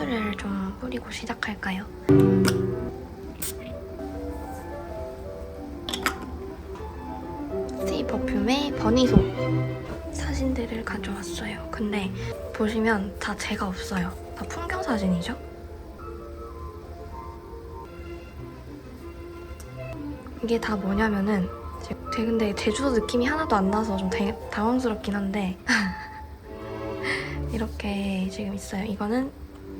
향수를 좀 뿌리고 시작할까요? 스티 퍼퓸의 버니소 사진들을 가져왔어요. 근데 보시면 다 제가 없어요. 다 풍경 사진이죠? 이게 다 뭐냐면은 제, 제 근데 제주도 느낌이 하나도 안 나서 좀 대- 당황스럽긴 한데 이렇게 지금 있어요. 이거는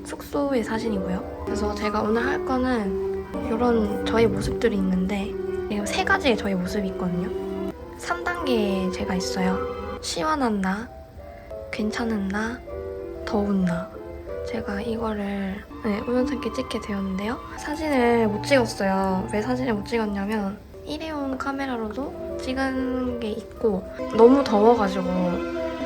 숙소의 사진이고요. 그래서 제가 오늘 할 거는 이런 저의 모습들이 있는데 지금 세 가지의 저의 모습이 있거든요. 3단계 제가 있어요. 시원한 나, 괜찮은 나, 더운 나. 제가 이거를 네, 우연찮게 찍게 되었는데요. 사진을 못 찍었어요. 왜 사진을 못 찍었냐면 일회용 카메라로도 찍은 게 있고 너무 더워가지고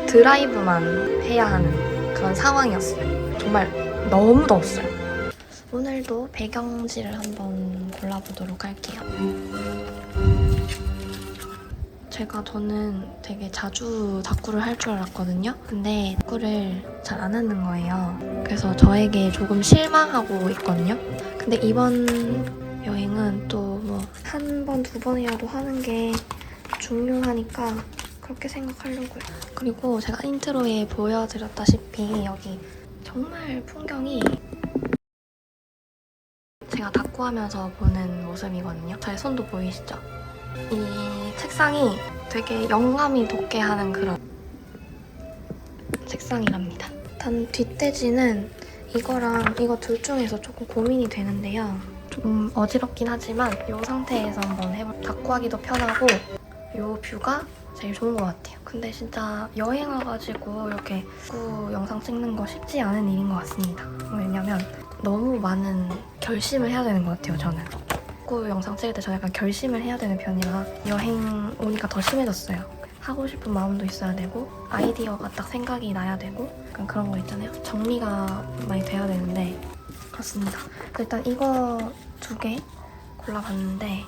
드라이브만 해야 하는 그런 상황이었어요. 정말 너무 더웠어요. 오늘도 배경지를 한번 골라보도록 할게요. 제가 저는 되게 자주 다꾸를 할 줄 알았거든요. 근데 다꾸를 잘 안 하는 거예요. 그래서 저에게 조금 실망하고 있거든요. 근데 이번 여행은 또 뭐 한 번, 두 번이라도 하는 게 중요하니까 그렇게 생각하려고요. 그리고 제가 인트로에 보여드렸다시피 여기 정말 풍경이 제가 다꾸하면서 보는 모습이거든요. 제 손도 보이시죠? 이 책상이 되게 영감이 돋게 하는 그런 책상이랍니다. 단 뒷돼지는 이거랑 이거 둘 중에서 조금 고민이 되는데요. 좀 어지럽긴 하지만 이 상태에서 한번 해볼 다꾸하기도 편하고 이 뷰가 제일 좋은 것 같아요. 근데 진짜 여행 와가지고 이렇게 구 영상 찍는 거 쉽지 않은 일인 것 같습니다. 왜냐면 너무 많은 결심을 해야 되는 것 같아요, 저는. 구 영상 찍을 때 저 약간 결심을 해야 되는 편이라 여행 오니까 더 심해졌어요. 하고 싶은 마음도 있어야 되고 아이디어가 딱 생각이 나야 되고 약간 그런 거 있잖아요. 정리가 많이 돼야 되는데 그렇습니다. 일단 이거 두 개 골라봤는데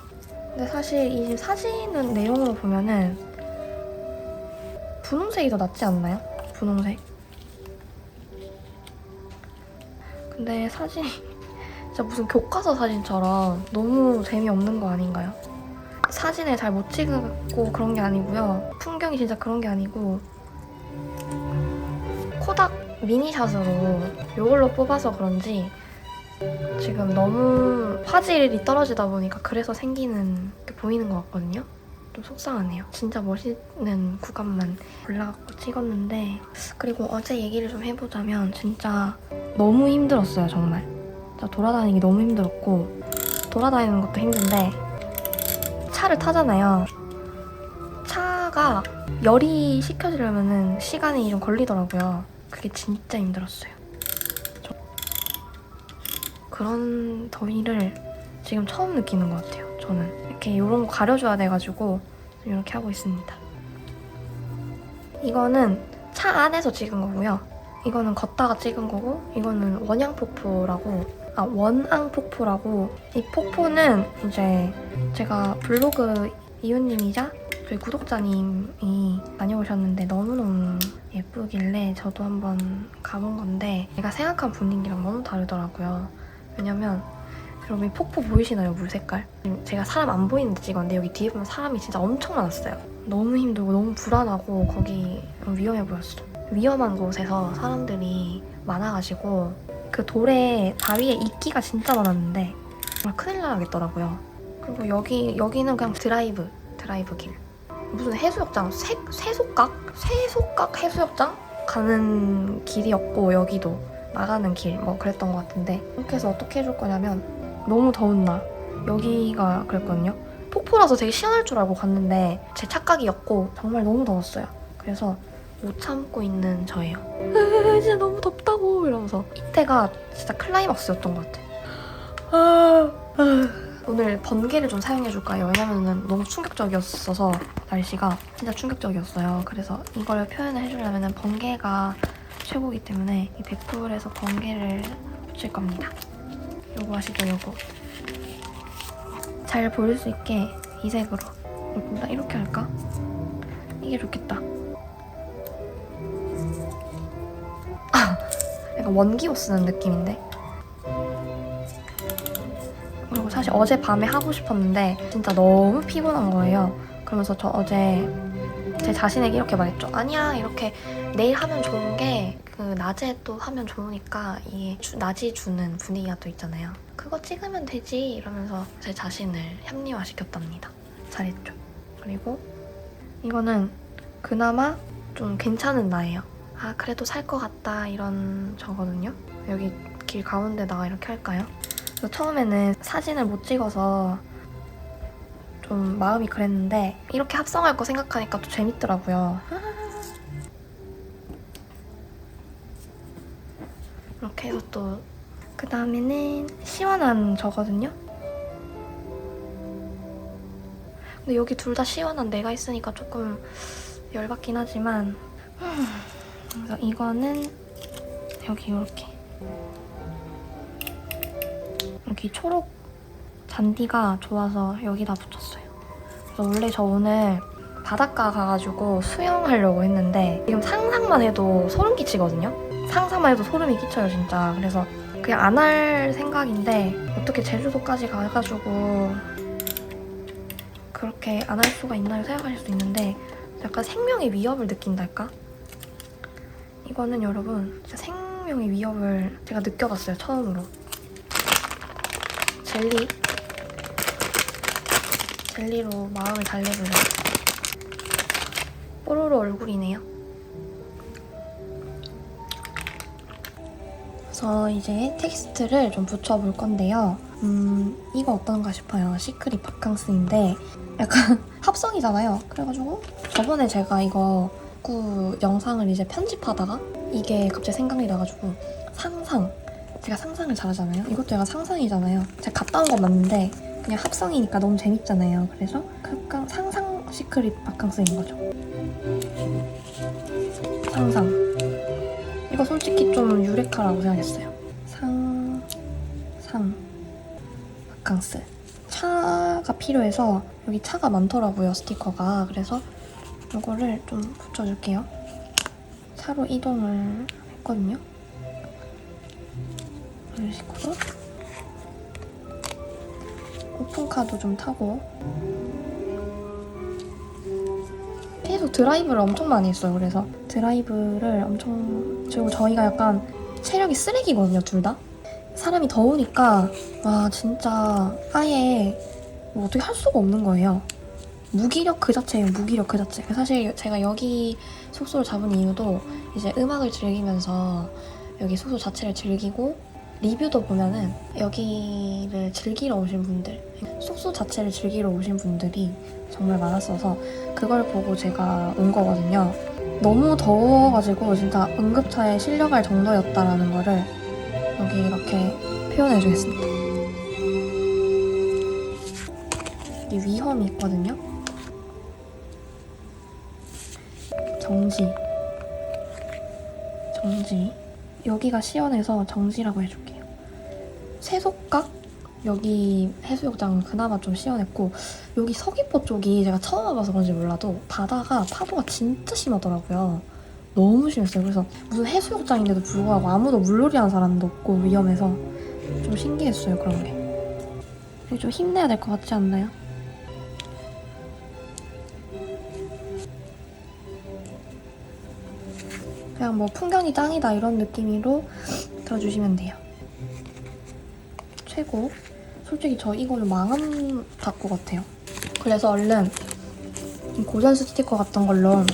근데 사실 이 사진은 내용으로 보면은 분홍색이 더 낫지 않나요? 분홍색. 근데 사진이 진짜 무슨 교과서 사진처럼 너무 재미없는 거 아닌가요? 사진을 잘 못 찍고 그런 게 아니고요. 풍경이 진짜 그런 게 아니고 코닥 미니샷으로 이걸로 뽑아서 그런지 지금 너무 화질이 떨어지다 보니까 그래서 생기는 게 보이는 것 같거든요. 좀 속상하네요. 진짜 멋있는 구간만 올라가고 찍었는데 그리고 어제 얘기를 좀 해보자면 진짜 너무 힘들었어요 정말. 진짜 돌아다니기 너무 힘들었고 돌아다니는 것도 힘든데 차를 타잖아요. 차가 열이 식혀지려면 시간이 좀 걸리더라고요. 그게 진짜 힘들었어요. 저- 그런 더위를 지금 처음 느끼는 것 같아요. 저는 이렇게 이런 거 가려줘야 돼가지고 이렇게 하고 있습니다. 이거는 차 안에서 찍은 거고요. 이거는 걷다가 찍은 거고 이거는 원양폭포라고 아 원앙폭포라고 이 폭포는 이제 제가 블로그 이웃님이자 저희 구독자님이 다녀오셨는데 너무너무 예쁘길래 저도 한번 가본 건데 제가 생각한 분위기랑 너무 다르더라고요. 왜냐면 여러분 이 폭포 보이시나요? 물 색깔? 제가 사람 안 보이는데 찍었는데 여기 뒤에 보면 사람이 진짜 엄청 많았어요. 너무 힘들고 너무 불안하고 거기 위험해 보였어. 위험한 곳에서 사람들이 많아가지고 그 돌에 바위에 이끼가 진짜 많았는데 정말 큰일 나겠더라고요. 그리고 여기 여기는 그냥 드라이브 드라이브 길. 무슨 해수욕장 새, 새속각 새속각 해수욕장 가는 길이었고 여기도 나가는 길 뭐 그랬던 것 같은데 이렇게 해서 어떻게 해줄 거냐면 너무 더운 날 여기가 그랬거든요. 폭포라서 되게 시원할 줄 알고 갔는데 제 착각이었고 정말 너무 더웠어요. 그래서 못 참고 있는 저예요. 으, 진짜 너무 덥다고 이러면서 이때가 진짜 클라이막스였던 것 같아. 아, 아. 오늘 번개를 좀 사용해 줄까요? 왜냐면은 너무 충격적이었어서 날씨가 진짜 충격적이었어요. 그래서 이걸 표현을 해주려면은 번개가 최고이기 때문에 이 백풀에서 번개를 붙일 겁니다. 요거 아시죠? 요거 잘 보일 수 있게 이 색으로 나 이렇게 할까? 이게 좋겠다. 약간 원기호 쓰는 느낌인데. 그리고 사실 어제 밤에 하고 싶었는데 진짜 너무 피곤한 거예요. 그러면서 저 어제 제 자신에게 이렇게 말했죠. 아니야 이렇게 내일 하면 좋은 게그 낮에 또 하면 좋으니까 이 주- 낮이 주는 분위기가 또 있잖아요. 그거 찍으면 되지 이러면서 제 자신을 합리화시켰답니다. 잘했죠. 그리고 이거는 그나마 좀 괜찮은 나예요. 아 그래도 살 것 같다 이런 저거든요. 여기 길 가운데다가 이렇게 할까요? 그래서 처음에는 사진을 못 찍어서 좀 마음이 그랬는데 이렇게 합성할 거 생각하니까 또 재밌더라고요. 이렇게 해서 또 그 다음에는 시원한 저거든요. 근데 여기 둘 다 시원한 내가 있으니까 조금 열받긴 하지만 음, 그래서 이거는 여기 이렇게 여기 초록 잔디가 좋아서 여기다 붙였어요. 그래서 원래 저 오늘 바닷가 가가지고 수영하려고 했는데 지금 상상만 해도 소름 끼치거든요. 상상만 해도 소름이 끼쳐요 진짜. 그래서 그냥 안 할 생각인데 어떻게 제주도까지 가가지고 그렇게 안 할 수가 있나요? 생각하실 수 있는데 약간 생명의 위협을 느낀달까? 이거는 여러분 진짜 생명의 위협을 제가 느껴봤어요 처음으로. 젤리. 젤리로 마음을 달래보려고 뽀로로 얼굴이네요 그래서 이제 텍스트를 좀 붙여볼 건데요. 음 이거 어떤가 싶어요. 시크릿 바캉스인데 약간 합성이잖아요. 그래가지고 저번에 제가 이거 구 영상을 이제 편집하다가 이게 갑자기 생각이 나가지고 상상 제가 상상을 잘하잖아요. 이것도 약간 상상이잖아요. 제가 갔다 온 건 맞는데 그냥 합성이니까 너무 재밌잖아요. 그래서 약간 상상 시크릿 바캉스인 거죠. 상상 이거 솔직히 좀 유레카라고 생각했어요. 상... 상... 바캉스. 차가 필요해서 여기 차가 많더라고요 스티커가. 그래서 이거를 좀 붙여줄게요. 차로 이동을 했거든요. 이런 식으로. 오픈카도 좀 타고 계속 드라이브를 엄청 많이 했어요. 그래서 드라이브를 엄청 그리고 저희가 약간 체력이 쓰레기거든요 둘 다. 사람이 더우니까 와 진짜 아예 뭐 어떻게 할 수가 없는 거예요. 무기력 그 자체예요 무기력 그 자체. 사실 제가 여기 숙소를 잡은 이유도 이제 음악을 즐기면서 여기 숙소 자체를 즐기고 리뷰도 보면은 여기를 즐기러 오신 분들 숙소 자체를 즐기러 오신 분들이 정말 많았어서 그걸 보고 제가 온 거거든요. 너무 더워가지고 진짜 응급차에 실려갈 정도였다라는 거를 여기 이렇게 표현해 주겠습니다. 이 위험이 있거든요. 정지. 정지 여기가 시원해서 정지라고 해줄게요. 세속각? 여기 해수욕장 그나마 좀 시원했고 여기 서귀포 쪽이 제가 처음 와봐서 그런지 몰라도 바다가 파도가 진짜 심하더라고요. 너무 심했어요. 그래서 무슨 해수욕장인데도 불구하고 아무도 물놀이 하는 사람도 없고 위험해서 좀 신기했어요 그런 게. 좀 힘내야 될 것 같지 않나요? 그냥 뭐 풍경이 짱이다 이런 느낌으로 들어주시면 돼요. 최고. 솔직히 저 이거는 망한 바꾸 같아요. 그래서 얼른 이 고전 스티커 같은 걸로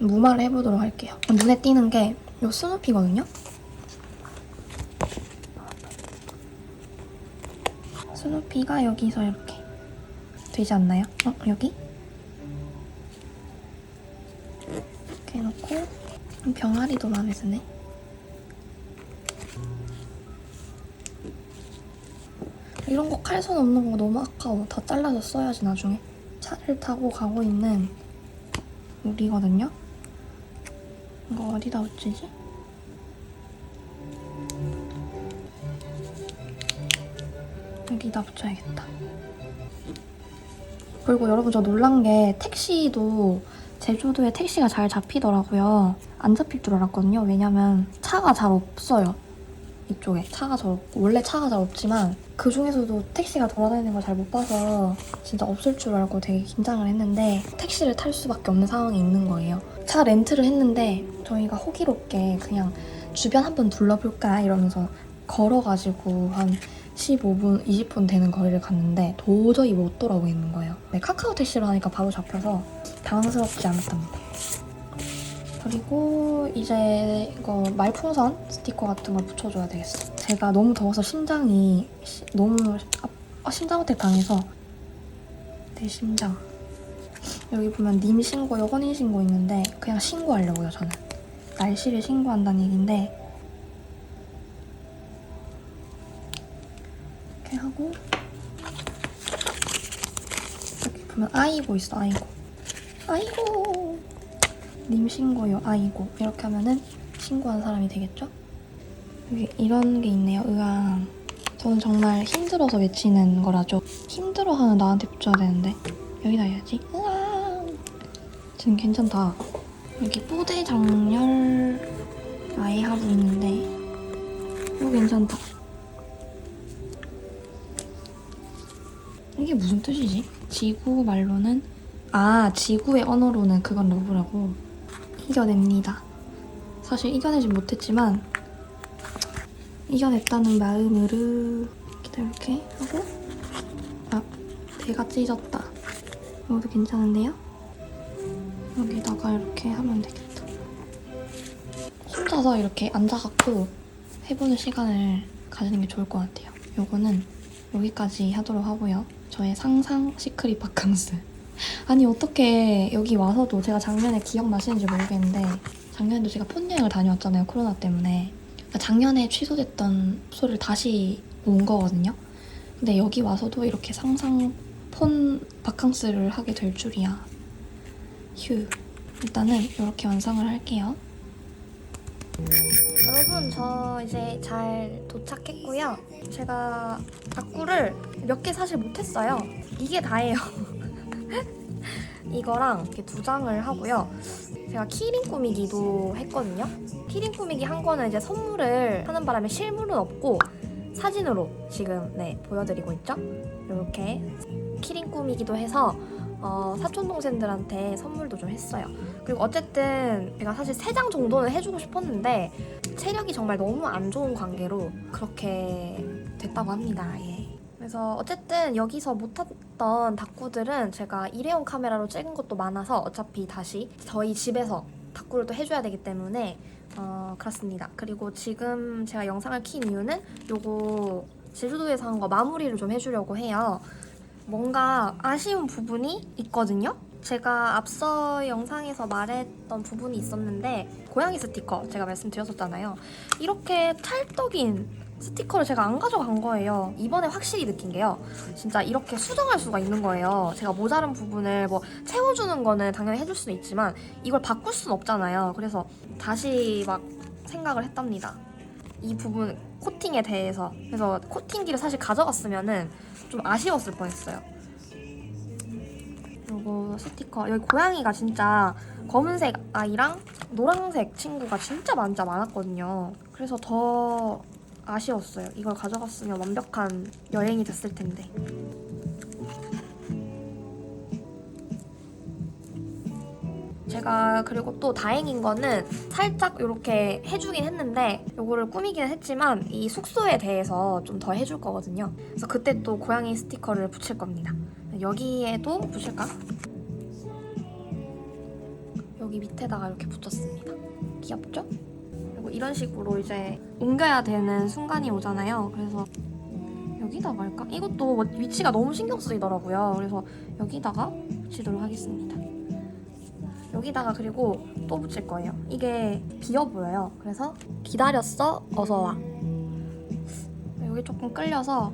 무마를 해보도록 할게요. 눈에 띄는 게 이 스누피거든요. 스누피가 여기서 이렇게 되지 않나요? 어, 여기? 이렇게 해놓고 병아리도 마음에 드네. 이런 거 칼선 없는 거 너무 아까워. 다 잘라서 써야지 나중에. 차를 타고 가고 있는 우리거든요. 이거 어디다 붙이지? 여기다 붙여야겠다. 그리고 여러분 저 놀란 게 택시도 제주도에 택시가 잘 잡히더라고요. 안 잡힐 줄 알았거든요. 왜냐면 차가 잘 없어요. 이쪽에 차가 잘 없고 원래 차가 잘 없지만 그 중에서도 택시가 돌아다니는 걸 잘 못 봐서 진짜 없을 줄 알고 되게 긴장을 했는데 택시를 탈 수밖에 없는 상황이 있는 거예요. 차 렌트를 했는데 저희가 호기롭게 그냥 주변 한번 둘러볼까 이러면서 걸어가지고 한 15분, 20분 되는 거리를 갔는데 도저히 못 돌아오겠는 거예요. 네, 카카오 택시로 하니까 바로 잡혀서 당황스럽지 않았답니다. 그리고 이제 이거 말풍선 스티커 같은 걸 붙여줘야 되겠어. 제가 너무 더워서 심장이 시- 너무 아, 아, 심장 어택 당해서 내 심장 여기 보면 님 신고, 여건인 신고 있는데 그냥 신고하려고요 저는. 날씨를 신고한다는 얘긴데 이렇게 하고 여기 보면 아이고 있어 아이고 아이고 님 신고요. 아이고. 이렇게 하면은 신고한 사람이 되겠죠? 여기 이런 게 있네요. 으앙 저는 정말 힘들어서 외치는 거라죠. 힘들어하는 나한테 붙여야 되는데. 여기다 해야지. 으앙 지금 괜찮다. 여기 뽀대 장렬 아예 하고 있는데. 이거 괜찮다. 이게 무슨 뜻이지? 지구 말로는 아 지구의 언어로는 그건 러브라고 이겨냅니다. 사실 이겨내진 못했지만 이겨냈다는 마음으로 이렇게 하고 아 배가 찢었다. 이것도 괜찮은데요? 여기다가 이렇게 하면 되겠다. 혼자서 이렇게 앉아갖고 해보는 시간을 가지는 게 좋을 것 같아요. 요거는 여기까지 하도록 하고요. 저의 상상 시크릿 바캉스. 아니 어떻게 여기 와서도 제가 작년에 기억나시는지 모르겠는데 작년에도 제가 폰 여행을 다녀왔잖아요 코로나 때문에. 그러니까 작년에 취소됐던 숙소를 다시 온 거거든요. 근데 여기 와서도 이렇게 상상 폰 바캉스를 하게 될 줄이야. 휴 일단은 이렇게 완성을 할게요. 여러분 저 이제 잘 도착했고요. 제가 다꾸를 몇 개 사실 못했어요. 이게 다예요 이거랑 이렇게 두 장을 하고요. 제가 키링 꾸미기도 했거든요. 키링 꾸미기 한 거는 이제 선물을 하는 바람에 실물은 없고 사진으로 지금 네 보여드리고 있죠. 이렇게 키링 꾸미기도 해서 어, 사촌 동생들한테 선물도 좀 했어요. 그리고 어쨌든 제가 사실 세 장 정도는 해주고 싶었는데 체력이 정말 너무 안 좋은 관계로 그렇게 됐다고 합니다. 예. 그래서 어쨌든 여기서 못했던 다꾸들은 제가 일회용 카메라로 찍은 것도 많아서 어차피 다시 저희 집에서 다꾸를 또 해줘야 되기 때문에 어, 그렇습니다. 그리고 지금 제가 영상을 킨 이유는 요거 제주도에서 한 거 마무리를 좀 해주려고 해요. 뭔가 아쉬운 부분이 있거든요. 제가 앞서 영상에서 말했던 부분이 있었는데 고양이 스티커 제가 말씀드렸었잖아요. 이렇게 찰떡인 스티커를 제가 안 가져간 거예요. 이번에 확실히 느낀 게요. 진짜 이렇게 수정할 수가 있는 거예요. 제가 모자른 부분을 뭐 채워주는 거는 당연히 해줄 수는 있지만 이걸 바꿀 수는 없잖아요. 그래서 다시 막 생각을 했답니다. 이 부분 코팅에 대해서. 그래서 코팅기를 사실 가져갔으면은 좀 아쉬웠을 뻔했어요. 요거 스티커 여기 고양이가 진짜 검은색 아이랑 노란색 친구가 진짜 많자 많았거든요. 그래서 더 아쉬웠어요. 이걸 가져갔으면 완벽한 여행이 됐을 텐데. 제가 그리고 또 다행인 거는 살짝 이렇게 해주긴 했는데 이거를 꾸미기는 했지만 이 숙소에 대해서 좀 더 해줄 거거든요. 그래서 그때 또 고양이 스티커를 붙일 겁니다. 여기에도 붙일까? 여기 밑에다가 이렇게 붙였습니다. 귀엽죠? 그리고 이런 식으로 이제 옮겨야 되는 순간이 오잖아요. 그래서 여기다가 할까? 이것도 뭐 위치가 너무 신경 쓰이더라고요. 그래서 여기다가 붙이도록 하겠습니다. 여기다가 그리고 또 붙일 거예요. 이게 비어 보여요. 그래서 기다렸어, 어서 와. 여기 조금 끌려서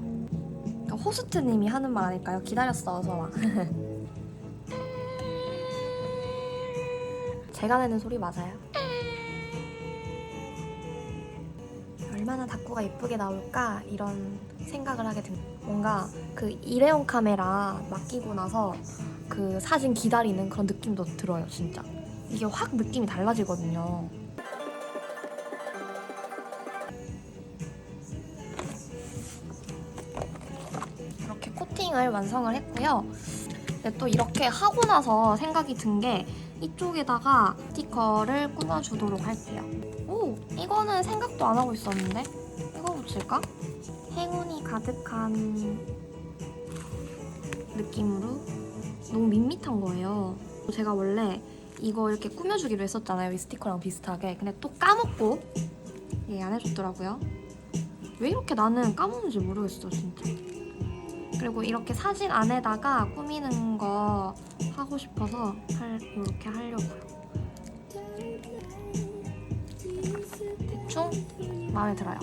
그러니까 호스트님이 하는 말 아닐까요? 기다렸어, 어서 와. 제가 내는 소리 맞아요. 얼마나 다꾸가 예쁘게 나올까 이런 생각을 하게 됩니다. 뭔가 그 일회용 카메라 맡기고 나서 그 사진 기다리는 그런 느낌도 들어요, 진짜. 이게 확 느낌이 달라지거든요. 이렇게 코팅을 완성을 했고요. 또 이렇게 하고 나서 생각이 든 게 이쪽에다가 스티커를 꾸며주도록 할게요. 오, 이거는 생각도 안 하고 있었는데 이거 붙일까? 행운이 가득한 느낌으로 너무 밋밋한 거예요. 제가 원래 이거 이렇게 꾸며주기로 했었잖아요. 이 스티커랑 비슷하게. 근데 또 까먹고 얘안 해줬더라고요. 왜 이렇게 나는 까먹는지 모르겠어, 진짜. 그리고 이렇게 사진 안에다가 꾸미는 거 하고 싶어서 할, 이렇게 하려고요. 대충 마음에 들어요.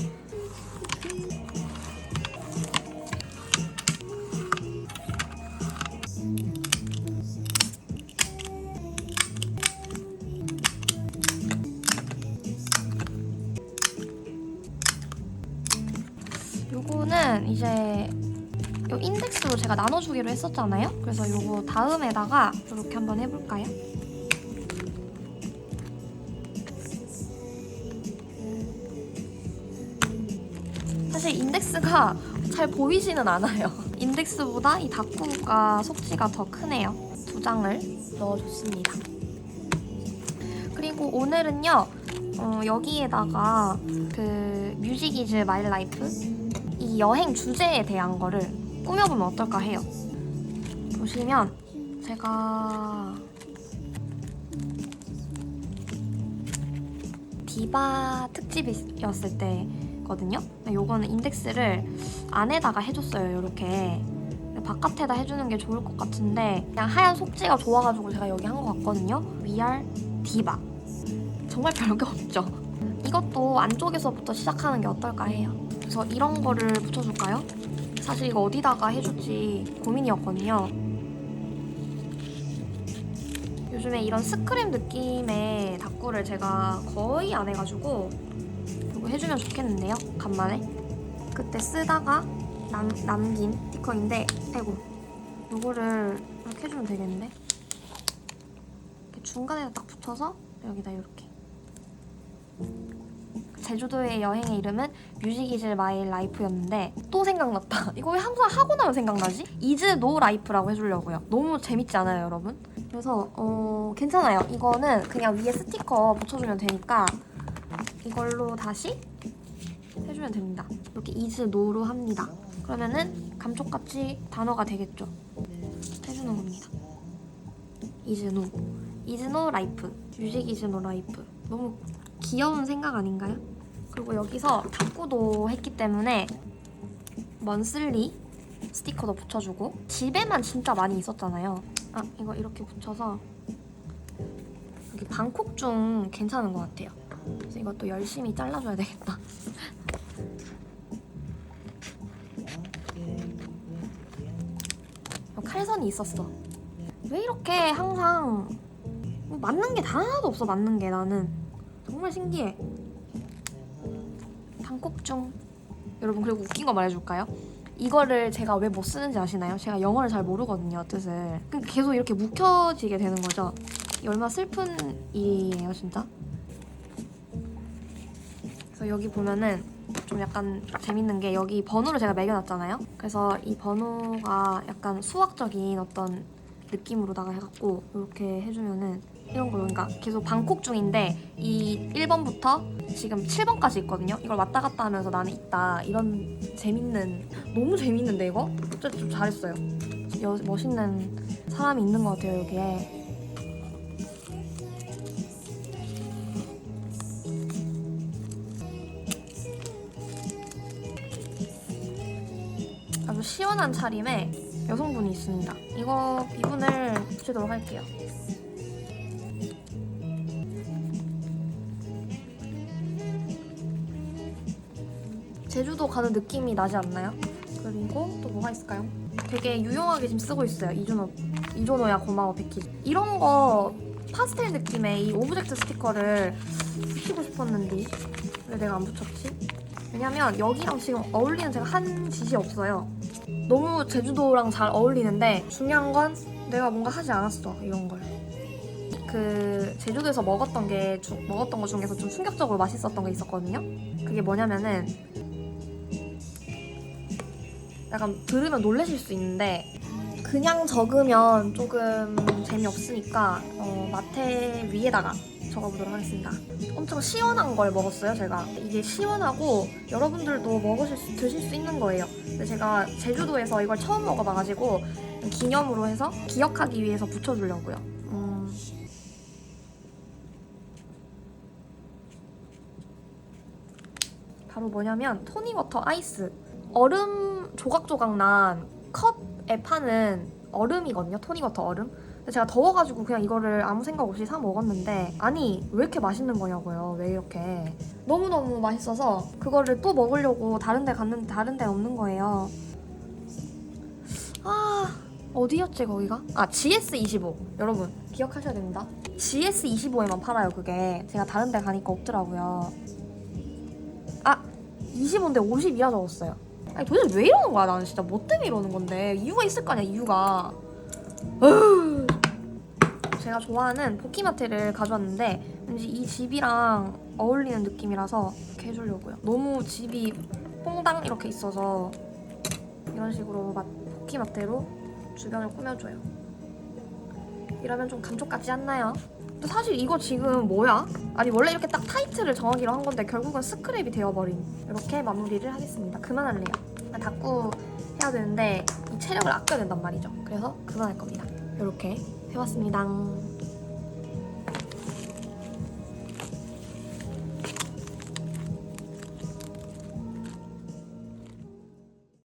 요거는 이제 요 인덱스로 제가 나눠주기로 했었잖아요. 그래서 요거 다음에다가 이렇게 한번 해볼까요? 인덱스가 잘 보이지는 않아요. 인덱스보다 이 다꾸가 속지가 더 크네요. 두 장을 넣어줬습니다. 그리고 오늘은요, 어, 여기에다가 그 뮤직 이즈 마이 라이프 이 여행 주제에 대한 거를 꾸며보면 어떨까 해요. 보시면 제가 디바 특집이었을 때 거든요. 근데 요거는 인덱스를 안에다가 해줬어요. 이렇게 바깥에다 해주는 게 좋을 것 같은데 그냥 하얀 속지가 좋아가지고 제가 여기 한 것 같거든요. VR 디바 정말 별게 없죠. 이것도 안쪽에서부터 시작하는 게 어떨까 해요. 그래서 이런 거를 붙여줄까요? 사실 이거 어디다가 해줄지 고민이었거든요. 요즘에 이런 스크림 느낌의 다꾸를 제가 거의 안 해가지고 해주면 좋겠는데요? 간만에. 그때 쓰다가 남, 남긴 스티커인데 아이고 이거를 이렇게 해주면 되겠는데? 이렇게 중간에다 딱 붙여서 여기다 이렇게 제주도의 여행의 이름은 뮤직 이즈 마이 라이프였는데 또 생각났다. 이거 왜 항상 하고 나면 생각나지? 이즈 노 라이프라고 해주려고요. 너무 재밌지 않아요, 여러분? 그래서 어 괜찮아요. 이거는 그냥 위에 스티커 붙여주면 되니까 이걸로 다시 해주면 됩니다. 이렇게 이즈 노로 합니다. 그러면은 감쪽같이 단어가 되겠죠. 해주는 겁니다. 이즈 노. 이즈 노 라이프. 뮤직 이즈 노 라이프. 너무 귀여운 생각 아닌가요? 그리고 여기서 탁구도 했기 때문에 먼슬리 스티커도 붙여주고 집에만 진짜 많이 있었잖아요. 아 이거 이렇게 붙여서 여기 방콕 중 괜찮은 것 같아요. 그래서 이것도 열심히 잘라줘야 되겠다. 어, 칼선이 있었어. 왜 이렇게 항상 맞는 게 하나도 없어 맞는 게 나는 정말 신기해. 방콕중 여러분 그리고 웃긴 거 말해줄까요? 이거를 제가 왜 못 쓰는지 아시나요? 제가 영어를 잘 모르거든요 뜻을. 계속 이렇게 묵혀지게 되는 거죠. 이 얼마나 슬픈 일이에요 진짜. 그래서 여기 보면은 좀 약간 재밌는 게 여기 번호를 제가 매겨놨잖아요. 그래서 이 번호가 약간 수학적인 어떤 느낌으로다가 해갖고 이렇게 해주면은 이런 거 그러니까 계속 방콕 중인데 이 1번부터 지금 7번까지 있거든요. 이걸 왔다 갔다 하면서 나는 있다 이런 재밌는 너무 재밌는데 이거 진짜 좀 잘했어요. 여, 멋있는 사람이 있는 것 같아요 여기에. 시원한 차림에 여성분이 있습니다. 이거 비분을 붙이도록 할게요. 제주도 가는 느낌이 나지 않나요? 그리고 또 뭐가 있을까요? 되게 유용하게 지금 쓰고 있어요. 이준호, 이준호야 고마워 패키지. 이런 거 파스텔 느낌의 이 오브젝트 스티커를 붙이고 싶었는데 왜 내가 안 붙였지? 왜냐면 여기랑 지금 어울리는 제가 한 짓이 없어요. 너무 제주도랑 잘 어울리는데 중요한 건 내가 뭔가 하지 않았어 이런 걸. 그 제주도에서 먹었던 게 주- 먹었던 것 중에서 좀 충격적으로 맛있었던 게 있었거든요. 그게 뭐냐면은 약간 들으면 놀라실 수 있는데 그냥 적으면 조금 재미없으니까 어, 마테 위에다가 적어보도록 하겠습니다. 엄청 시원한 걸 먹었어요, 제가. 이게 시원하고 여러분들도 먹으실 수, 드실 수 있는 거예요. 근데 제가 제주도에서 이걸 처음 먹어봐가지고 기념으로 해서 기억하기 위해서 붙여주려고요. 음. 바로 뭐냐면 토니워터 아이스. 얼음 조각조각 난 컵에 파는 얼음이거든요. 토니워터 얼음. 근데 제가 더워가지고 그냥 이거를 아무 생각 없이 사 먹었는데 아니 왜 이렇게 맛있는 거냐고요. 왜 이렇게 너무너무 맛있어서 그거를 또 먹으려고 다른 데 갔는데 다른 데 없는 거예요. 아 어디였지 거기가? 아 GS25 여러분 기억하셔야 됩니다. GS25에만 팔아요 그게 제가 다른 데 가니까 없더라고요. 아 25인데 50이라 적었어요. 아니 도대체 왜 이러는 거야 나는 진짜 뭐 때문에 이러는 건데 이유가 있을 거 아니야 이유가. 으. 제가 좋아하는 포키마테를 가져왔는데 왠지 이 집이랑 어울리는 느낌이라서 이렇게 해주려고요. 너무 집이 퐁당 이렇게 있어서 이런 식으로 마- 포키마테로 주변을 꾸며줘요. 이러면 좀 감쪽 같지 않나요? 근데 사실 이거 지금 뭐야? 아니 원래 이렇게 딱 타이틀을 정하기로 한 건데 결국은 스크랩이 되어버린 이렇게 마무리를 하겠습니다. 그만할래요. 닦고 해야 되는데 이 체력을 아껴야 된단 말이죠. 그래서 그만할 겁니다. 이렇게 해봤습니다.